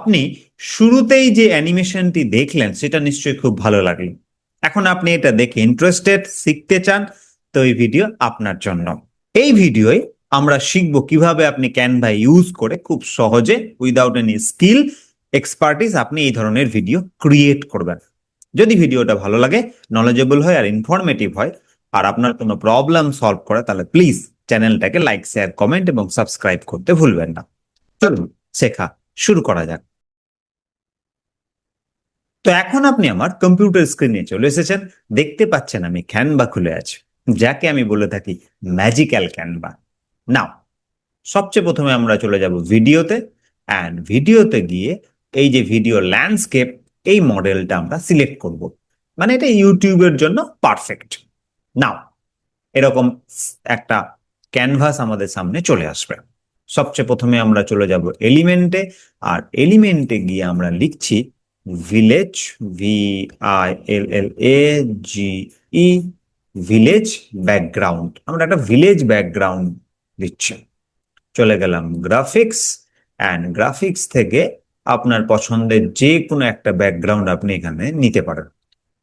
আপনি শুরুতেই যে অ্যানিমেশনটি দেখলেন, সেটা নিশ্চয়ই খুব ভালো লাগল। এখন আপনি এটা দেখে ইন্টারেস্টেড শিখতে চান, তো এই ভিডিও আপনার জন্য। এই ভিডিওয় আমরা শিখব কীভাবে আপনি ক্যানভা ইউজ করে খুব সহজে উইদাউট এনি স্কিল এক্সপার্টিস আপনি এই ধরনের ভিডিও ক্রিয়েট করবেন। যদি ভিডিওটা ভালো লাগে নলেজেবল হয় আর ইনফরমেটিভ হয়, আর আপনার কোনো প্রবলেম সলভ করে, তাহলে প্লিজ চ্যানেলটাকে লাইক শেয়ার কমেন্ট এবং সাবস্ক্রাইব করতে ভুলবেন না। চলুন, শেখা শুরু করা যাক। তো এখন আপনি আমার কম্পিউটার স্ক্রিনে চলে এসেছেন। দেখতে পাচ্ছেন আমি ক্যানভা খুলে আছি, যাকে আমি বলে থাকি ম্যাজিক্যাল ক্যানভা নাও সবচেয়ে প্রথমে আমরা চলে যাব ভিডিওতে অ্যান্ড ভিডিওতে গিয়ে এই যে ভিডিও ল্যান্ডস্কেপ এই মডেলটা আমরা সিলেক্ট করব। মানে এটা ইউটিউবের জন্য পারফেক্ট নাও এরকম একটা ক্যানভাস আমাদের সামনে চলে আসবে। সবচেয়ে প্রথমে আমরা চলে যাব এলিমেন্টে আর এলিমেন্টে গিয়ে আমরা লিখছি village V I L L A G E village background আমরা একটা ভিলেজ ব্যাকগ্রাউন্ড দিচ্ছি। চলে গেলাম গ্রাফিক্স অ্যান্ড গ্রাফিক্স থেকে আপনার পছন্দের যে কোনো একটা ব্যাকগ্রাউন্ড আপনি এখানে নিতে পারেন।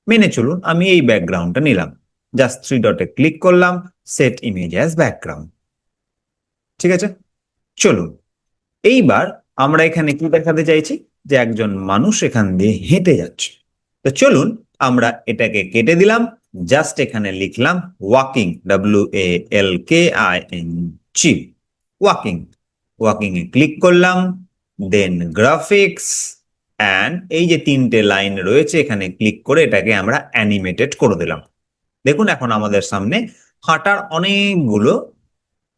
মেনে চলুন, আমি এই ব্যাকগ্রাউন্ডটা নিলাম। জাস্ট থ্রি ডটে ক্লিক করলাম সেট ইমেজ অ্যাজ ব্যাকগ্রাউন্ড ঠিক আছে? চলুন। এইবার আমরা এখানে কি দেখাতে চাইছি? যে একজন মানুষ এখান দিয়ে হেঁটে যাচ্ছে। তো চলুন আমরা এটাকে কেটে দিলাম। জাস্ট এখানে লিখলাম walking W A L K I N G walking. Walking A click করলাম, দেন গ্রাফিক্স, অ্যান্ড এই যে তিনটে লাইন রয়েছে, এখানে ক্লিক করে এটাকে আমরা অ্যানিমেটেড করে দিলাম। দেখুন এখন আমাদের সামনে হাঁটার অনেকগুলো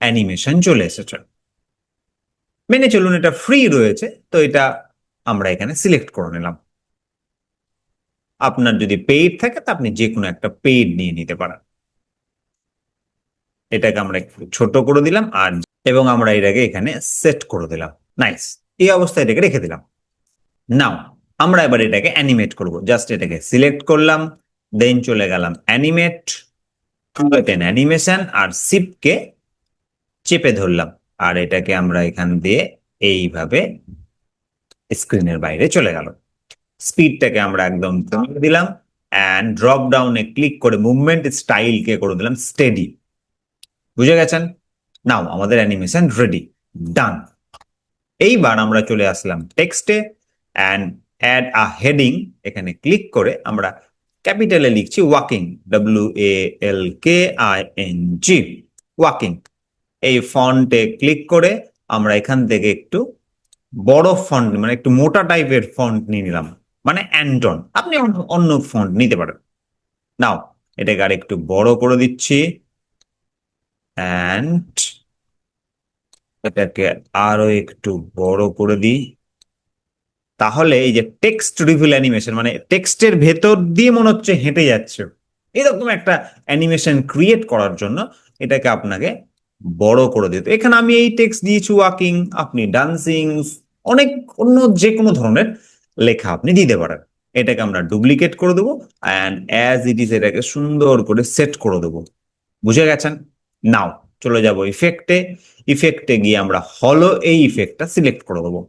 অ্যানিমেশন চলে এসেছে। মেনে চলুন, এটা ফ্রি রয়েছে, তো এটা আমরা এখানে সিলেক্ট করে নিলাম। আপনার যদি পেইড থাকে, তা আপনি যে কোনো একটা পেইড নিয়ে নিতে পারেন। এটাকে আমরা একটু ছোট করে দিলাম আর, এবং আমরা এটাকে এখানে সেট করে দিলাম। নাইস এই অবস্থায় এটাকে রেখে দিলাম। নাও আমরা এবার এটাকে অ্যানিমেট করব। জাস্ট এটাকে সিলেক্ট করলাম দেন চলে গেলাম অ্যানিমেট অ্যানিমেশন আর সিপকে চেপে ধরলাম। আর এটাকে আমরা এখান দিয়ে এইভাবে স্ক্রিনের বাইরে চলে গেল। স্পিডটাকে আমরা একদম দিলাম অ্যান্ড ড্রপ ডাউনে ক্লিক করে মুভমেন্ট স্টাইলকে করে দিলাম স্টেডি বুঝে গেছেন? নাও আমাদের অ্যানিমেশন রেডি ডান এইবার আমরা চলে আসলাম টেক্সটে অ্যান্ড অ্যাড আ হেডিং এখানে ক্লিক করে আমরা ক্যাপিটালে লিখছি walking W A L K I N G walking এই ফন্টে ক্লিক করে আমরা এখান থেকে একটু বড় ফন্ট মানে একটু মোটা টাইপের ফন্ট নিয়ে নিলাম। মানে অ্যান্টন আপনি অন্য- ফন্ট নিতে পারেন। নাও, এটাকে আর একটু বড় করে দিচ্ছি। অ্যান্ড এটাকে আরও একটু বড় করে দিই। তাহলে এই যে টেক্সট রিভিল অ্যানিমেশন মানে টেক্সটের ভেতর দিয়ে মনে হচ্ছে হেঁটে যাচ্ছে। এরকম একটা অ্যানিমেশন ক্রিয়েট করার জন্য এটাকে আপনাকে বড় করে দিতে। এখানে আমি এই টেক্সট দিয়েছি ওয়াকিং আপনি ডান্সিং অনেক অন্য যে কোনো ধরনের লেখা আপনি দিতে পারেন। এটাকে আমরা ডুপ্লিকেট করে দেবো অ্যান্ড অ্যাজ ইট ইজ এটাকে সুন্দর করে সেট করে দেবো। বুঝে গেছেন? নাও চলে যাব ইফেক্টে ইফেক্টে গিয়ে আমরা হলো এই ইফেক্টটা সিলেক্ট করে দেবো।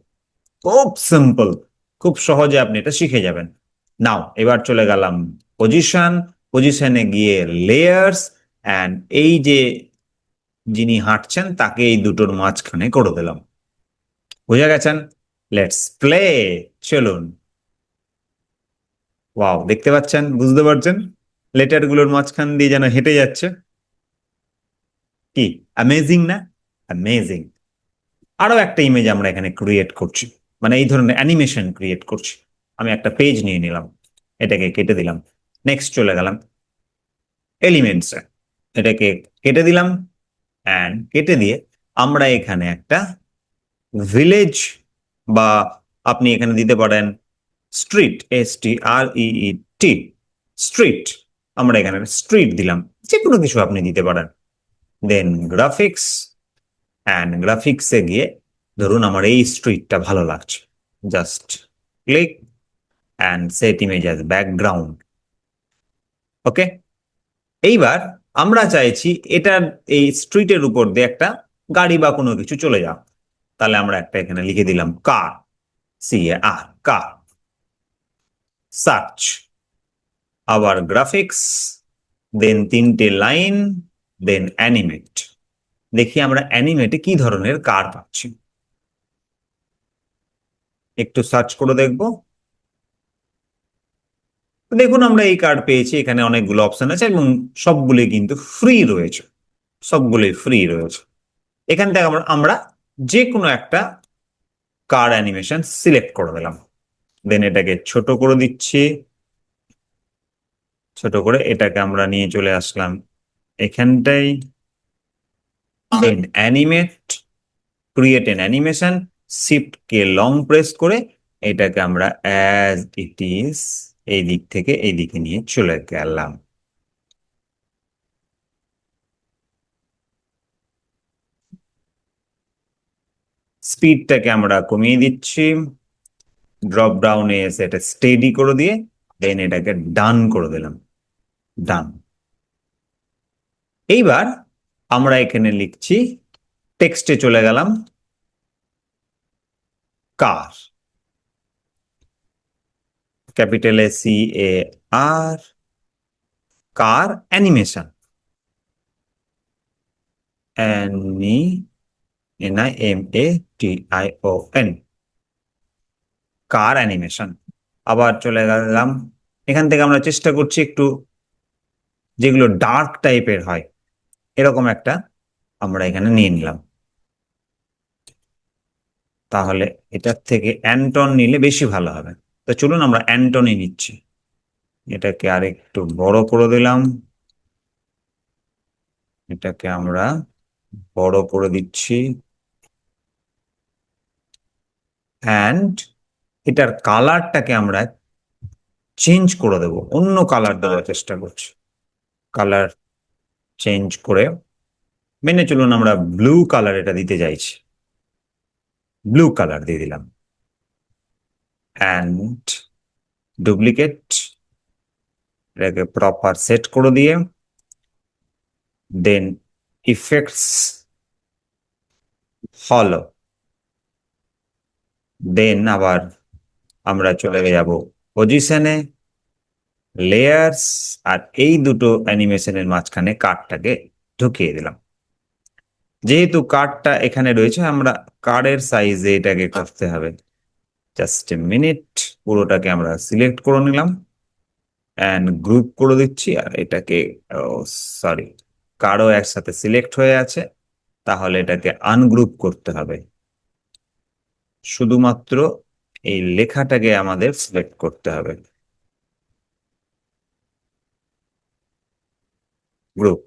খুব সিম্পল খুব সহজে আপনি এটা শিখে যাবেন। নাও এবার চলে গেলাম পজিশন পজিশনে গিয়ে লেয়ার্স অ্যান্ড এই যে যিনি হাঁটছেন, তাকে এই দুটোর মাঝখানে করে দিলাম। বুঝে গেছেন? লেটস প্লে চলুন। ওয়াও দেখতে পাচ্ছেন? বুঝতে পারছেন? লেটারগুলোর মাঝখান দিয়ে যেন হেঁটে যাচ্ছে। কি? অ্যামেজিং না? অ্যামেজিং আরও একটা ইমেজ আমরা এখানে ক্রিয়েট করছি। মানে এই ধরনের অ্যানিমেশন ক্রিয়েট করছি। আমি একটা পেজ নিয়ে নিলাম। এটাকে কেটে দিলাম। নেক্সট চলে গেলাম। এলিমেন্টসে এটাকে কেটে দিলাম। অ্যান্ড কেটে দিয়ে আমরা এখানে একটা ভিলেজ বা আপনি এখানে দিতে পারেন street S T R E T street আমরা এখানে স্ট্রিট দিলাম। যে কোনো কিছু আপনি দিতে পারেন। দেন গ্রাফিক্স অ্যান্ড গ্রাফিক্সে গিয়ে ধরুন আমার এই স্ট্রিটটা ভালো লাগছে। Just click and set image as background okay এইবার আমরা চাইছি এটার এই স্ট্রিটের উপর দিয়ে একটা গাড়ি বা কোনো কিছু চলে যাও তাহলে আমরা একটা এখানে লিখে দিলাম car C A R car search আবার গ্রাফিক্স দেন তিনটে লাইন দেন অ্যানিমেট দেখি আমরা অ্যানিমেটে কি ধরনের কার পাচ্ছি। একটু সার্চ করে দেখব। দেখুন, আমরা এই কার্ড পেয়েছি, এখানে অনেকগুলো অপশন আছে এবং সবগুলি কিন্তু ফ্রি রয়েছে। সবগুলোই ফ্রি রয়েছে। এখান থেকে আমরা আমরা যে কোনো একটা কার্ড অ্যানিমেশন সিলেক্ট করে দিলাম। দেন এটাকে ছোট করে দিচ্ছি। ছোট করে এটাকে আমরা নিয়ে চলে আসলাম এখানটাই animate create an animation shift key long press করে এটাকে আমরা অ্যাজ ইট ইজ এই দিক থেকে এই দিকে নিয়ে চলে গেলাম। স্পিডটাকে আমরা কমিয়ে দিচ্ছি। ড্রপ ডাউনে এসে এটা স্টেডি করে দিয়ে দেন এটাকে ডান করে দিলাম। ডান এইবার আমরা এখানে লিখছি টেক্সটে চলে গেলাম car capital A C A R, car? Animation. M I O N car animation? আবার চলে গেলাম। এখান থেকে আমরা চেষ্টা করছি একটু যেগুলো ডার্ক টাইপের হয়, এরকম একটা আমরা এখানে নিয়ে নিলাম। তাহলে এটার থেকে অ্যান্টন নিলে বেশি ভালো হবে। তো চলুন আমরা অ্যান্টনি নিচ্ছি। এটাকে আর একটু বড় করে দিলাম। এটাকে আমরা বড় করে দিচ্ছি। অ্যান্ড এটার কালারটাকে আমরা চেঞ্জ করে দেব। অন্য কালার দেওয়ার চেষ্টা করছি। কালার চেঞ্জ করে মেনে চলুন আমরা ব্লু কালার এটা দিতে চাইছি। ব্লু কালার দিয়ে দিলাম। অ্যান্ড ডুপ্লিকেট এটাকে প্রপার সেট করে দিয়ে দেন ইফেক্টস হলো দেন আবার আমরা চলে যাব পজিশনে লেয়ার্স আর এই দুটো অ্যানিমেশনের মাঝখানে কার্ডটাকে ঢুকিয়ে দিলাম। যেহেতু কার্ডটা এখানে রয়েছে, আমরা কার্ডের সাইজে এটাকে করতে হবে। জাস্ট এ মিনিট পুরোটাকে আমরা সিলেক্ট করে নিলাম। অ্যান্ড গ্রুপ করে দিচ্ছি। আর এটাকে সরি কারও একসাথে সিলেক্ট হয়ে আছে। তাহলে এটাকে আনগ্রুপ করতে হবে। শুধুমাত্র এই লেখাটাকে আমাদের সিলেক্ট করতে হবে। গ্রুপ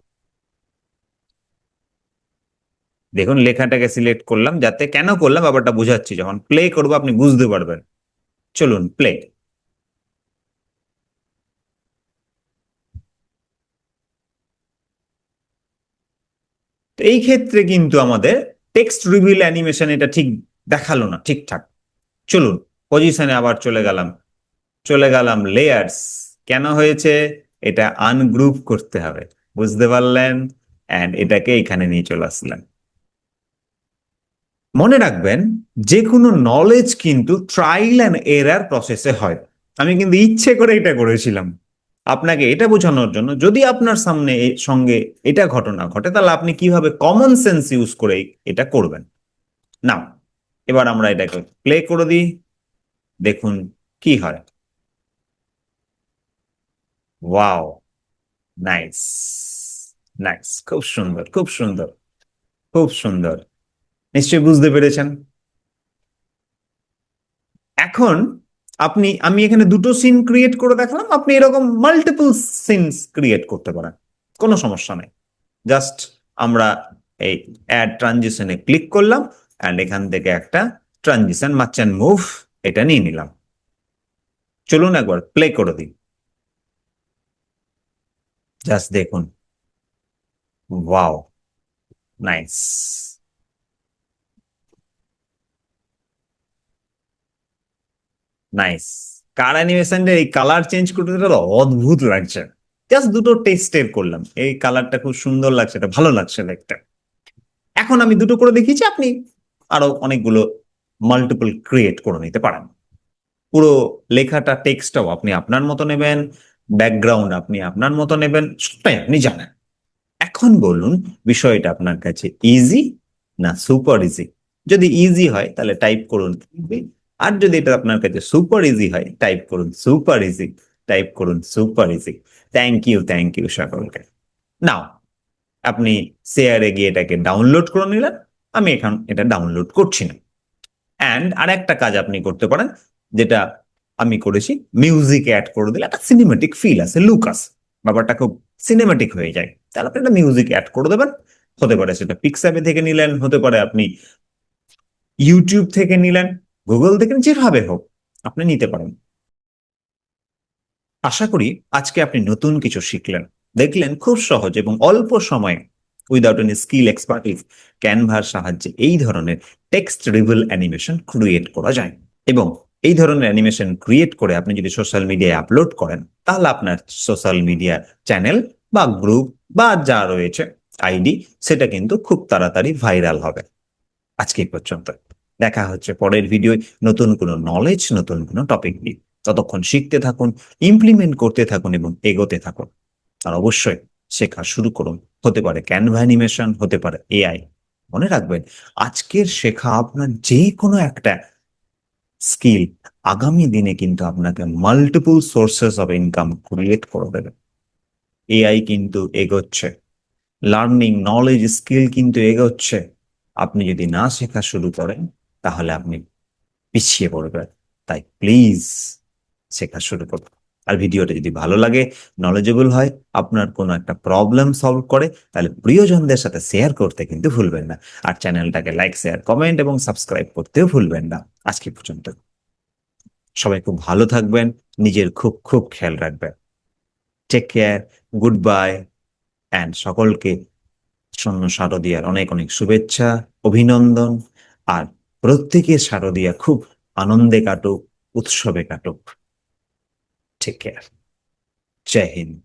দেখুন লেখাটাকে সিলেক্ট করলাম, যাতে কেন করলাম ব্যাপারটা বুঝাচ্ছি। যখন প্লে করব আপনি বুঝতে পারবেন। চলুন প্লে এই ক্ষেত্রে কিন্তু আমাদের টেক্সট রিভিল অ্যানিমেশন এটা ঠিক দেখাল না, ঠিকঠাক। চলুন পজিশনে আবার চলে গেলাম। চলে গেলাম লেয়ার্স কেন হয়েছে? এটা আনগ্রুপ করতে হবে। বুঝতে পারলেন? অ্যান্ড এটাকে এখানে নিয়ে চলে আসলেন। মনে রাখবেন যে কোনো নলেজ কিন্তু ট্রায়াল অ্যান্ড এরার প্রসেসে হয়। আমি কিন্তু ইচ্ছে করে এটা করেছিলাম। আপনাকে এটা বোঝানোর জন্য, যদি আপনার সামনে সঙ্গে এটা ঘটনা ঘটে, তাহলে আপনি কীভাবে কমন সেন্স ইউজ করে এটা করবেন? না এবার আমরা এটাকে প্লে করে দিই। দেখুন কি হয়। ওয়াও নাইস নাইস খুব সুন্দর খুব সুন্দর খুব সুন্দর। নিশ্চয়ই বুঝতে পেরেছেন। এখন আপনি, আমি এখানে দুটো সিন ক্রিয়েট করে দেখালাম, আপনি এরকম মাল্টিপল সিনস ক্রিয়েট করতে পারেন। কোনো সমস্যা নেই। জাস্ট আমরা এই অ্যাড ট্রানজিশনে ক্লিক করলাম অ্যান্ড এখান থেকে একটা ট্রানজিশন মার্চেন্ট মুভ এটা নিয়ে নিলাম। চলুন একবার প্লে করে দিই। জাস্ট দেখুন। ওয়াও নাইস নাইস কার অ্যানিমেশনটা এই কালার চেঞ্জ করতে অদ্ভুত লাগছে। জাস্ট দুটো টেস্টের করলাম। এই কালারটা খুব সুন্দর লাগছে, এটা ভালো লাগছে দেখতে। এখন আমি দুটো করে দেখিয়েছি, আপনি আরও অনেকগুলো মাল্টিপল ক্রিয়েট করে নিতে পারেন। পুরো লেখাটা টেক্সটটাও আপনি আপনার মতো নেবেন ব্যাকগ্রাউন্ড আপনি আপনার মতো নেবেন, সবটাই আপনি জানেন। এখন বলুন, বিষয়টা আপনার কাছে ইজি না সুপার ইজি যদি ইজি হয়, তাহলে টাইপ করুন। আর যদি এটা আপনার কাছে সুপার ইজি হয় টাইপ করুন সুপার ইজি টাইপ করুন super easy thank you thank you সকলকে। নাও আপনি শেয়ারে গিয়ে এটাকে ডাউনলোড করে নিলেন। আমি এখন এটা ডাউনলোড করছি না। অ্যান্ড আর একটা কাজ আপনি করতে পারেন, যেটা আমি করেছি মিউজিক অ্যাড করে দিলে একটা সিনেমেটিক ফিল আছে লুকাস ব্যাপারটা খুব সিনেমেটিক হয়ে যায়। তাহলে আপনি একটা মিউজিক অ্যাড করে দেবেন। হতে পারে সেটা পিক্সাবে থেকে নিলেন, হতে পারে আপনি ইউটিউব থেকে নিলেন। গুগল থেকে যেভাবে হোক, আপনি নিতে পারেন। আশা করি আজকে আপনি নতুন কিছু শিখলেন। দেখলেন খুব সহজ এবং অল্প সময়ে উইদাউট এনি স্কিল এক্সপার্টিস ক্যানভার সাহায্যে এই ধরনের টেক্সট রিভেল অ্যানিমেশন ক্রিয়েট করা যায়। এবং এই ধরনের অ্যানিমেশন ক্রিয়েট করে আপনি যদি সোশ্যাল মিডিয়ায় আপলোড করেন, তাহলে আপনার সোশ্যাল মিডিয়া চ্যানেল বা গ্রুপ বা যা রয়েছে আইডি সেটা কিন্তু খুব তাড়াতাড়ি ভাইরাল হবে। আজকে পর্যন্ত দেখা হচ্ছে। পরের ভিডিওয় নতুন কোনো নলেজ নতুন কোনো টপিক নিয়ে। ততক্ষণ শিখতে থাকুন ইমপ্লিমেন্ট করতে থাকুন এবং এগোতে থাকুন। আর অবশ্যই শেখা শুরু করুন। হতে পারে ক্যানভা অ্যানিমেশন হতে পারে এআই মনে রাখবেন, আজকের শেখা আপনার যে কোনো একটা স্কিল আগামী দিনে কিন্তু আপনাকে multiple sources of income create করে দেবে। এআই কিন্তু এগোচ্ছে। লার্নিং নলেজ স্কিল কিন্তু এগোচ্ছে। আপনি যদি না শেখা শুরু করেন তাহলে আপনি পিছিয়ে পড়বেন। তাই প্লিজ শেখা শুরু করুন। আর ভিডিওটা যদি ভালো লাগে নলেজেবল হয়, আপনার কোনো একটা প্রবলেম সলভ করে, তাহলে প্রিয়জনদের সাথে শেয়ার করতে কিন্তু ভুলবেন না। আর চ্যানেলটাকে লাইক শেয়ার কমেন্ট এবং সাবস্ক্রাইব করতেও ভুলবেন না। আজকে পর্যন্ত। সবাই খুব ভালো থাকবেন, নিজের খুব খুব খেয়াল রাখবেন। Take care good bye and সকলকে শূন্য শারদিয়ার অনেক অনেক শুভেচ্ছা, অভিনন্দন, আর প্রত্যেকের শারদিয়া খুব আনন্দে কাটুক উৎসবে কাটুক। ঠিক কেয়ার জয় হিন্দ